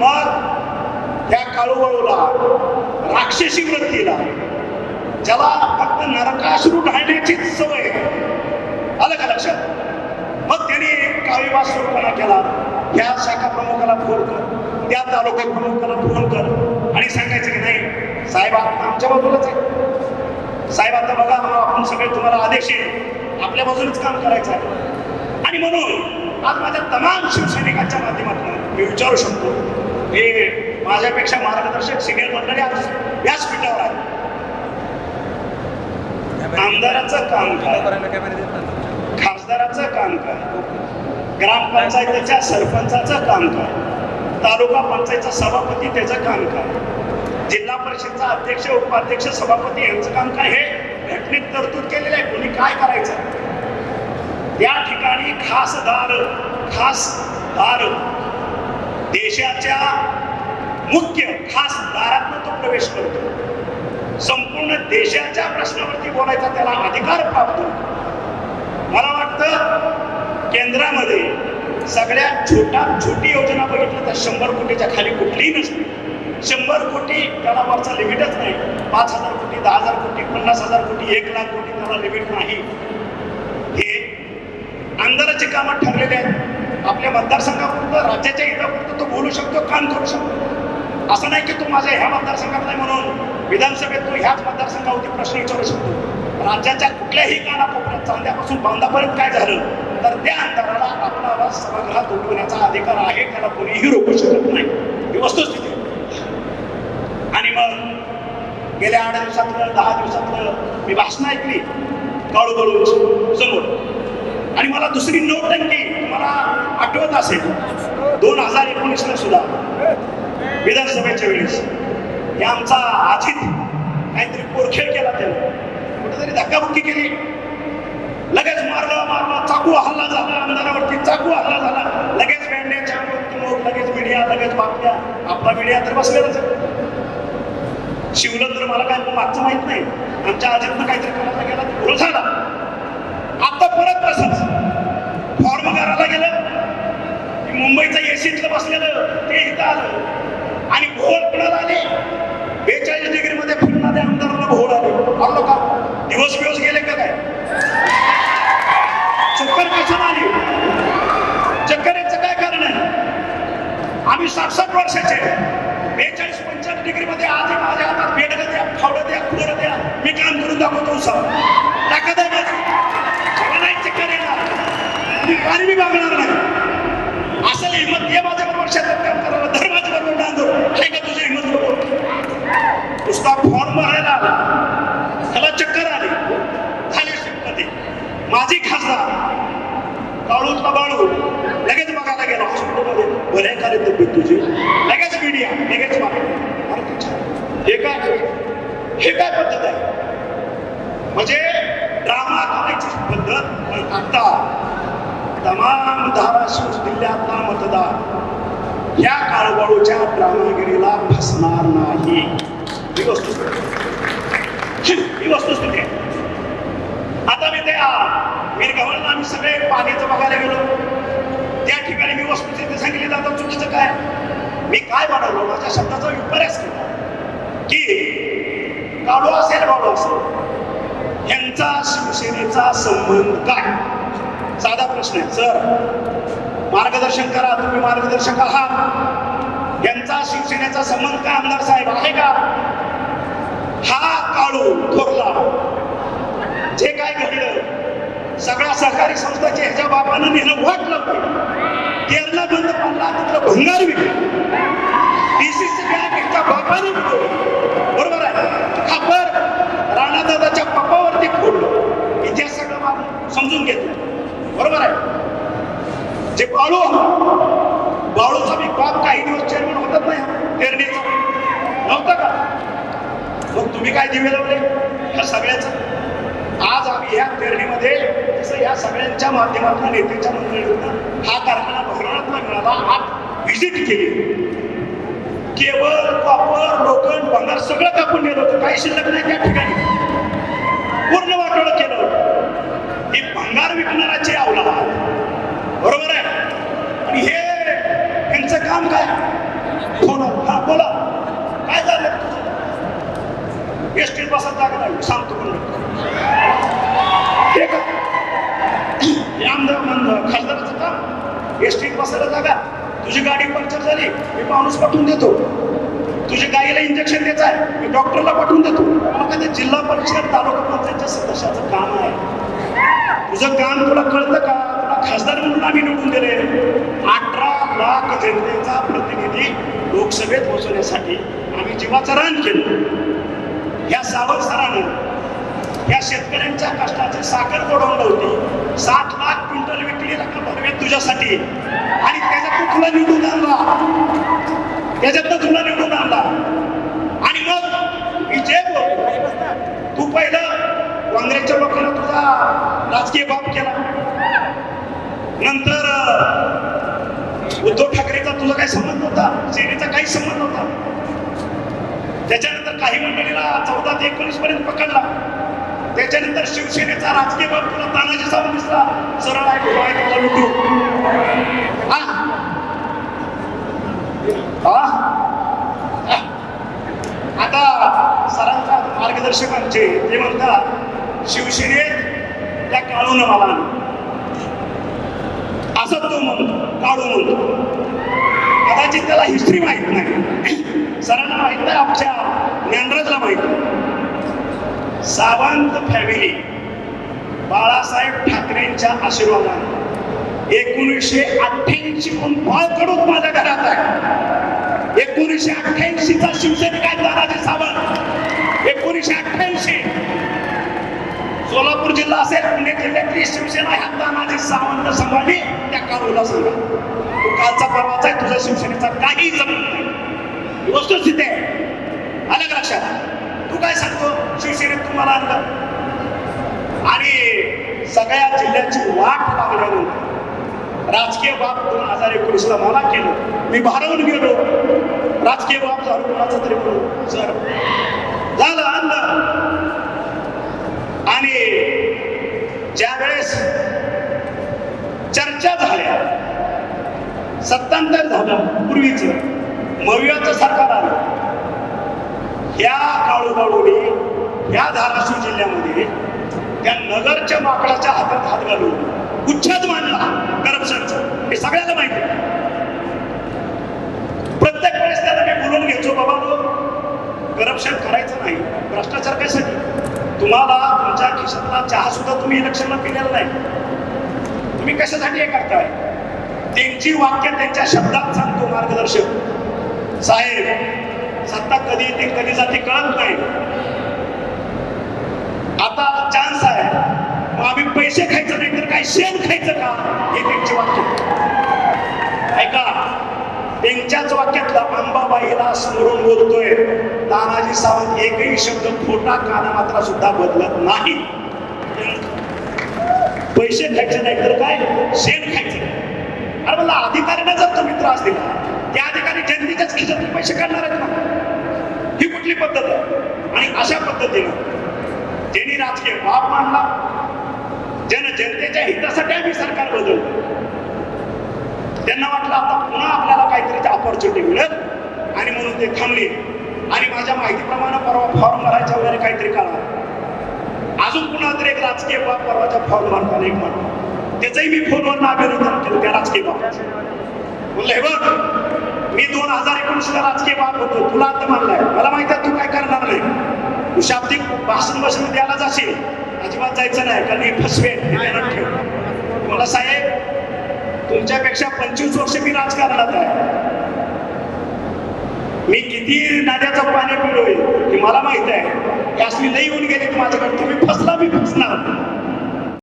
मग त्या काळूबाळूला राक्षसी वृत्तीला. ज्याला फक्त नरकाश्रू ढाळण्याचीच सवय आलं का लक्षात? मग त्याने काळीवास सुरूपणा केला. या शाखा प्रमुखाला फोन कर. त्या तालुका प्रमुखाला फोन कर. आणि सांगायचं की नाही साहेब आता आमच्या बाजूलाच आहे. साहेब आता बघा आपण सगळे तुम्हाला आदेश आहे. आपल्या बाजूनच काम करायचं आहे. आणि म्हणून आज माझ्या तमाम शिवसैनिकांच्या माध्यमातून मी विचारू शकतो हे माझ्यापेक्षा मार्गदर्शक सिनियर मंडळी आज व्यासपीठावर आहे आमदाराचं काम काय? खासदाराचं काम काय? ग्रामपंचायतीच्या सरपंचाचं काम काय? तालुका पंचायतचा सभापती त्याचं काम काय? जिल्हा परिषदचा अध्यक्ष उपाध्यक्ष सभापती यांचं काम काय? हे घटनेत तरतूद केलेलं आहे. कोणी काय करायचं? या ठिकाणी खासदार खासदार देशाच्या मुख्य खासदारातनं तो प्रवेश करतो. संपूर्ण देशाच्या प्रश्नावरती बोलायचा त्याला अधिकार प्राप्त. होतो मला वाटतं केंद्रामध्ये सगळ्यात छोटा छोटी योजना बघितली तर शंभर कोटीच्या खाली कुठलीही नसते. शंभर कोटी त्याला वरचा लिमिटच नाही. पाच हजार कोटी दहा हजार कोटी पन्नास हजार कोटी एक लाख कोटी त्याला लिमिट नाही. हे अंधाराची कामं ठरलेले आहेत. आपल्या मतदारसंघापुरतं राज्याच्या हितापुरतं तो बोलू शकतो काम करू शकतो. असं नाही की तू माझ्या ह्या मतदारसंघात नाही म्हणून विधानसभेत तू ह्याच मतदारसंघावरती प्रश्न विचारू शकतो. राज्याच्या कुठल्याही कानाकोपऱ्यात चांद्यापासून बांधापर्यंत काय झालं तर त्या अंतराला आपला आवाज सभागृहात उठवण्याचा अधिकार आहे त्याला कोणीही रोखू शकत नाही. ही वस्तुस्थिती आणि मग गेल्या आठ दिवसातलं दहा दिवसातलं मी भाषण ऐकली काळू काळू समोर. आणि मला दुसरी नोट नोटंकी तुम्हाला आठवत असेल. दोन हजार एकोणीसला सुद्धा विधानसभेच्या वेळेस. हे आमचा अजित काहीतरी पोरखेळ केला त्याने. कुठेतरी धक्काबुक्की केली. लगेच मारलं मारलं चाकू हल्ला झाला आमदारावरती चाकू हल्ला झाला. लगेच बँड्याच्या लगेच मीडिया लगेच बातम्या. आपला मीडिया तर बसलेलाच शिवलं तर मला काय मागचं माहीत नाही. आमच्या आजीतनं काहीतरी करायला गेला तर झाला. आता परत तसंच. फॉर्म करायला गेलं. मुंबईचं एसीतलं बसलेलं ते इथं आलं. आणि भोळ कुणाला आले. बेचाळीस डिग्री मध्ये फिरणाऱ्या आमदाराला भोळ आले. आलो का? दिवस बिवस गेले का काय? चक्कर कशाला आली? चक्कर याचं काय कारण आहे? आम्ही साठ साठ वर्षाचे बेचाळीस पंचाळीस डिग्री मध्ये माझ्या हातात बेडगं द्या फावडं द्या खुडं द्या. मी काम करून दाखवतो सर. टाका द्या नाही चक्कर येणार. मी पाणी मी मागणार नाही. असं हिंमत ये माझ्या बरोबर शेतात काम करायला धर बरोबर का तुझी हिंमत बरोबर नुसता फॉर्म भरायला आला त्याला चक्कर आली. झाली शिकमध्ये माझी खासदार. काळूतला बाळू लगेच बघायला गेला. हॉस्पिटलमध्ये. बऱ्या खाली तब्येत तुझी? लगेच मीडिया लगेच मागणी हे काय? हे काय पद्धत आहे? म्हणजे ड्रामा करायची पद्धत आता तमाम धाराशिव जिल्ह्यातला मतदार या काळबाळूच्या ड्रामागिरीला फसणार नाही. ही वस्तुस्थिती. ही वस्तुस्थिती. आता मी त्या मीरगव्हाणला आम्ही सगळे पाण्याचं बघायला गेलो. त्या ठिकाणी मी वस्तुस्थिती सांगितली जातं चुकीचं काय? मी काय म्हणालो? माझ्या शब्दाचा विपर्यास केला. की काळू असेल बाळू असेल यांचा शिवसेनेचा संबंध काय? साधा प्रश्न आहे. सर मार्गदर्शन करा तुम्ही मार्गदर्शक आहात. यांचा शिवसेनेचा संबंध काय आमदार साहेब? आहे का? हा काळू थोरला. जे काय घडलं सगळ्या सहकारी संस्थाचे ह्याच्या बापानं नेलं वाट लावली. केरला बंद पडला तिथलं भंगार विकलं. डीसीसी बँक ह्याच्या बापानं बरोबर आहे? खापर राणादादाच्या पप्पावरती फोडलं. इतिहास सगळं समजून घेतलं बरोबर आहे? जे बाळू बाळूचा मी बाप काही दिवस चेअरमन होतात नाही? पेरणीचा नव्हता का? मग तुम्ही काय दिवे लावले? ह्या सगळ्याचं? आज आम्ही ह्या पेरणीमध्ये जसं या सगळ्यांच्या माध्यमातून नेत्यांच्या मंडळीतून हा कारखाना भरवण्यातला मिळाला. आत व्हिजिट केली. केवळ कॉपर लोखंड भंगार सगळं कापून नेलं होतं. काही शिल्लक नाही त्या ठिकाणी. अवलाद काम काय? फोन हा बोला. काय झालं? एस टी बसत जागा नाही. सांगतो पण हे आमदार खासदाराचं काम एस टीत बसायला जागा. तुझी गाडी पंक्चर झाली. मी माणूस पाठवून देतो. तुझ्या गाईला इंजेक्शन द्यायचं आहे. मी डॉक्टरला पाठवून देतो. मग ते जिल्हा परिषद तालुका पंचायतच्या सदस्याचं काम आहे. तुझं काम तुला कळतं का? तुला खासदार म्हणून आम्ही निवडून दिले आठ लाख जनतेचा प्रतिनिधी लोकसभेत पोहोचवण्यासाठी आम्ही जीवाचं रान केलं. या सावध सरानं या शेतकऱ्यांच्या कष्टाची साखर गोडवून होती. सात लाख क्विंटल विकली रक्कम भरवेत तुझ्यासाठी. आणि त्याच्यातून तुला निवडून आणला. त्याच्यातनं तुला निवडून आणला. आणि मग मी जे तू पहिलं काँग्रेसच्या लोकांना तुझा राजकीय बाप केला. नंतर उद्धव ठाकरेचा तुझा काही संबंध होता? सेनेचा काही संबंध होता? त्याच्यानंतर काही मंडळीला चौदा ते एकोणीस पर्यंत पकडला. त्याच्यानंतर शिवसेनेचा राजकीय बाब तुला तानाजी साहेब दिसला. सरळ आहे उभा तुला लुटू. हा? आता सरांचा मार्गदर्शकांचे ते म्हणतात शिवसेनेत त्या काळून मला असं तो म्हणतो. त्याला हिस्ट्री माहीत नाही. सरांना माहीत नाही आमच्या ज्ञानराजला माहीत. सावंत फॅमिली बाळासाहेब ठाकरेंच्या आशीर्वादाने एकोणीसशे अठ्ठ्याऐंशी पण बाळ माझ्या घरात आहे. एकोणीसशे अठ्ठ्याऐंशीचा शिवसैनिक आहे तानाजी सावंत? एकोणीसशे अठ्ठ्याऐंशी. सोलापूर जिल्हा असेल पुणे जिल्ह्यातली शिवसेना ह्या तानाजी सावंत संभाजी त्या काळूला सांगा. तू कालचा परवाचा आहे तुझ्या शिवसेनेचा काही जमत नाही. वस्तुस्थिती आहे. आलं का लक्षात? तू काय सांगतो? शिवसेनेत तुम्हाला आणलं. आणि सगळ्या जिल्ह्याची वाट लागल्यानंतर राजकीय बाब दोन हजार एकोणीसला मला केलं. मी भारावून गेलो. राजकीय बाब झालो कोणाचा तरी म्हणून. सर झालं आणलं आणि ज्या वेळेस चर्चा झाल्या सत्तांतर झालं पूर्वीच मवियाचं सरकार आलं या काळूबाळूने ह्या धाराशिव जिल्ह्यामध्ये त्या नगरच्या माकडाच्या हातात हात घालून उच्छेद मांडला करप्शनचा हे सगळ्याला माहिती आहे. प्रत्येक वेळेस त्याला मी बोलून घ्यायचो बाबा करप्शन करायचं नाही भ्रष्टाचार कशासाठी? तुम्हाला तुमच्या खिशातला चहा सुद्धा तुम्ही इलेक्शनला पिलेला नाही. तुम्ही कशासाठी हे करताय? त्यांची वाक्य त्यांच्या शब्दात सांगतो मार्गदर्शक. साहेब सत्ता कधी येते कधी जाते कळत नाही. आता चान्स आहे. मग आम्ही पैसे खायचं नाही तर काय शेण खायचं का? हे त्यांचे वाक्य. ऐका त्यांच्याच वाक्यातला अंबाबाईला स्मरून बोलतोय. तानाजी सावंत एकही शब्द खोटा काना मात्र सुद्धा बदलत नाही. पैसे खायचे नाही तर काय? शेण खायचं. अरे मला अधिकाऱ्यांना जर तुम्ही त्रास दिला त्या अधिकारी जनतेच्याच खिशातून पैसे काढणार आहेत ना ही कुठली पद्धत आहे? आणि अशा पद्धतीनं ज्यांनी राजकीय बाप मांडला ज्यानं जनतेच्या हितासाठी आम्ही सरकार बदललं. त्यांना वाटलं आता पुन्हा आपल्याला काहीतरी ऑपॉर्च्युनिटी मिळेल आणि म्हणून ते थांबले. आणि माझ्या माहितीप्रमाणे परवा फॉर्म भरायच्या वगैरे काहीतरी काढा अजून पुन्हा तरी एक राजकीय बाब परवाच्या फॉर्म भरताना एक म्हणतो त्याचंही मी फोनवर अभिनंदन केलं त्या राजकीय बाबा बोलले हे बघ मी दोन हजार एकोणीसला राजकीय बाब होतो तुला आता म्हणलाय मला माहिती आहे तू काय करणार नाही. तू शाब्दिक भाषण भाषण द्यायला जाशील. अजिबात जायचं नाही कारण मी फसवे ठेव. मला साहेब तुमच्यापेक्षा पंचवीस वर्ष मी राजकारणात आहे. मी किती नाद्याचं पाणी पिलोय हे मला माहीत आहे. त्यास मी लई येऊन गेले माझ्याकडे तुम्ही फसला मी फसणार.